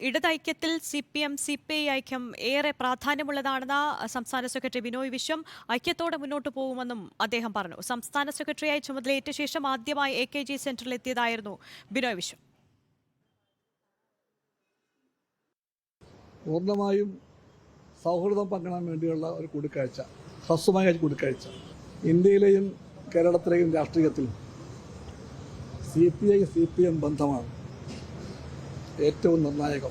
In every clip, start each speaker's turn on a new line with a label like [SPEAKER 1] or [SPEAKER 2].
[SPEAKER 1] ഇടതൈക്യത്തിൽ C P M C P I ഐക്യം ഏറെ പ്രാധാന്യമുള്ളതാണെന്ന് സംസ്ഥാന സെക്രട്ടറി ബിനോയ് വിശ്വം ഐക്യത്തോടെ മുന്നോട്ട് പോകുമെന്നും അദ്ദേഹം പറഞ്ഞു. സംസ്ഥാന സെക്രട്ടറിയായി ചുമതലയേറ്റ ശേഷം ആദ്യമായി എ കെ ജി സെന്ററിൽ എത്തിയതായിരുന്നു ബിനോയ് വിശ്വം.
[SPEAKER 2] പൂർണമായും സൗഹൃദം പങ്കിടാൻ വേണ്ടിയുള്ള ഒരു കൂടിക്കാഴ്ച ഹ്രസ്വമായ കൂടിക്കാഴ്ച. ഇന്ത്യയിലെയും കേരളത്തിലെയും രാഷ്ട്രീയത്തിലും C P I C P M ബന്ധമാണ്. ഏറ്റവും നിർണായകം.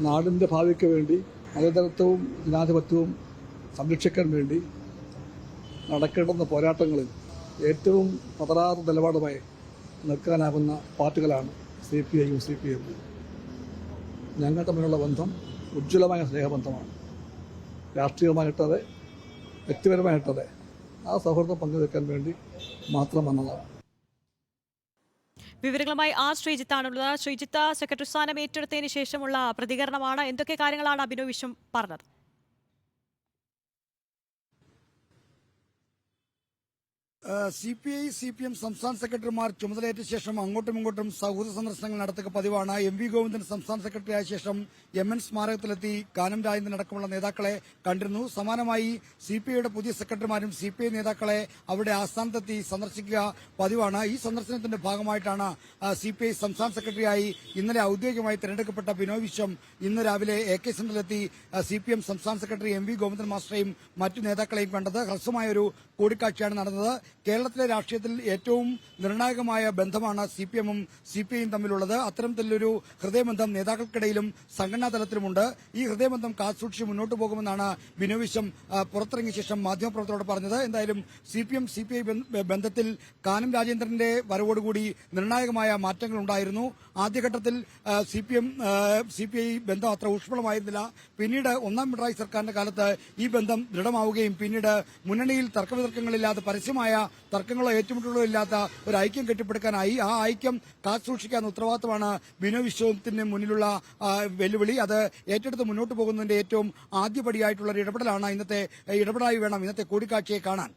[SPEAKER 2] നാടിന്റെ ഭാവിക്ക് വേണ്ടി മതതരത്വവും ജനാധിപത്യവും സംരക്ഷിക്കാൻ വേണ്ടി നടക്കേണ്ടുന്ന പോരാട്ടങ്ങളിൽ ഏറ്റവും പതറാത്ത നിലപാടുമായി നിൽക്കാനാകുന്ന പാർട്ടികളാണ് സി പി ഐയും സി പി എമ്മും. ഞങ്ങൾ തമ്മിലുള്ള ബന്ധം ഉജ്ജ്വലമായ സ്നേഹബന്ധമാണ്. രാഷ്ട്രീയമായിട്ടതെ വ്യക്തിപരമായിട്ടതെ ആ സൗഹൃദം പങ്കുവെക്കാൻ വേണ്ടി മാത്രം വന്നതാണ്.
[SPEAKER 1] വിവരങ്ങളുമായി ആർ ശ്രീജിത്താണുള്ളത്. ശ്രീജിത്ത് സെക്രട്ടറി സ്ഥാനം ഏറ്റെടുത്തതിന് ശേഷമുള്ള പ്രതികരണമാണ്. എന്തൊക്കെ കാര്യങ്ങളാണ് അഭിനവ് വിശ്വം പറഞ്ഞത്?
[SPEAKER 3] C P I C P M സംസ്ഥാന സെക്രട്ടറിമാർ ചുമതലയേറ്റ ശേഷം അങ്ങോട്ടും ഇങ്ങോട്ടും സൗഹൃദ സന്ദർശനങ്ങൾ നടത്തുക പതിവാണ്. എം വി ഗോവിന്ദൻ സംസ്ഥാന സെക്രട്ടറി ആയ ശേഷം എം എൻ സ്മാരകത്തിലെത്തി. കാനം രാജേന്ദ്രൻ അടക്കമുള്ള നേതാക്കളെ കണ്ടിരുന്നു. സമാനമായി സി പി ഐയുടെ പുതിയ സെക്രട്ടറിമാരും സി പി ഐ നേതാക്കളെ അവരുടെ ആസ്ഥാനത്തെത്തി സന്ദർശിക്കുക പതിവാണ്. ഈ സന്ദർശനത്തിന്റെ ഭാഗമായിട്ടാണ് സി പി ഐ സംസ്ഥാന സെക്രട്ടറിയായി ഇന്നലെ ഔദ്യോഗികമായി തെരഞ്ഞെടുക്കപ്പെട്ട ബിനോയ് വിശ്വം ഇന്ന് രാവിലെ എ കെ സെന്ററിലെത്തി. സി പി എം സംസ്ഥാന സെക്രട്ടറി എം വി ഗോവിന്ദൻ മാസ്റ്ററെയും മറ്റു നേതാക്കളെയും കണ്ടത് ഹ്രസ്വമായ ഒരു കൂടിക്കാഴ്ചയാണ് നടന്നത്. കേരളത്തിലെ രാഷ്ട്രീയത്തിൽ ഏറ്റവും നിർണായകമായ ബന്ധമാണ് സി പി എമ്മും സി പി ഐയും തമ്മിലുള്ളത്. അത്തരത്തിലൊരു ഹൃദയബന്ധം നേതാക്കൾക്കിടയിലും സംഘടനാ തലത്തിലുമുണ്ട്. ഈ ഹൃദയബന്ധം കാത്തുസൂക്ഷിച്ച് മുന്നോട്ട് പോകുമെന്നാണ് ബിനോവിശം പുറത്തിറങ്ങിയ ശേഷം മാധ്യമപ്രവർത്തകരോട് പറഞ്ഞത്. എന്തായാലും C P M C P I ബന്ധത്തിൽ കാനം രാജേന്ദ്രന്റെ വരവോടുകൂടി നിർണായകമായ മാറ്റങ്ങൾ ഉണ്ടായിരുന്നു ആദ്യഘട്ടത്തിൽ C P M C P I ബന്ധം അത്ര ഊഷ്മളമായിരുന്നില്ല. പിന്നീട് ഒന്നാം പിണറായി സർക്കാരിന്റെ കാലത്ത് ഈ ബന്ധം ദൃഢമാവുകയും പിന്നീട് മുന്നണിയിൽ തർക്കവിതർക്കങ്ങളില്ലാതെ പരസ്യമായ തർക്കങ്ങളോ ഏറ്റുമുട്ടലുകളോ ഇല്ലാത്ത ഒരു ഐക്യം കെട്ടിപ്പടുക്കാനായി ആ ഐക്യം കാത്തുസൂക്ഷിക്കാൻ ഉത്തരവാദിത്തമാണ് ബിനോ വിശ്വത്തിന് മുന്നിലുള്ള വെല്ലുവിളി. അത് ഏറ്റെടുത്ത് മുന്നോട്ട് പോകുന്നതിന്റെ ഏറ്റവും ആദ്യപടിയായിട്ടുള്ള ഒരു ഇടപെടലാണ്. ഇന്നത്തെ ഇടപെടലായി വേണം ഇന്നത്തെ കൂടിക്കാഴ്ചയെ കാണാൻ.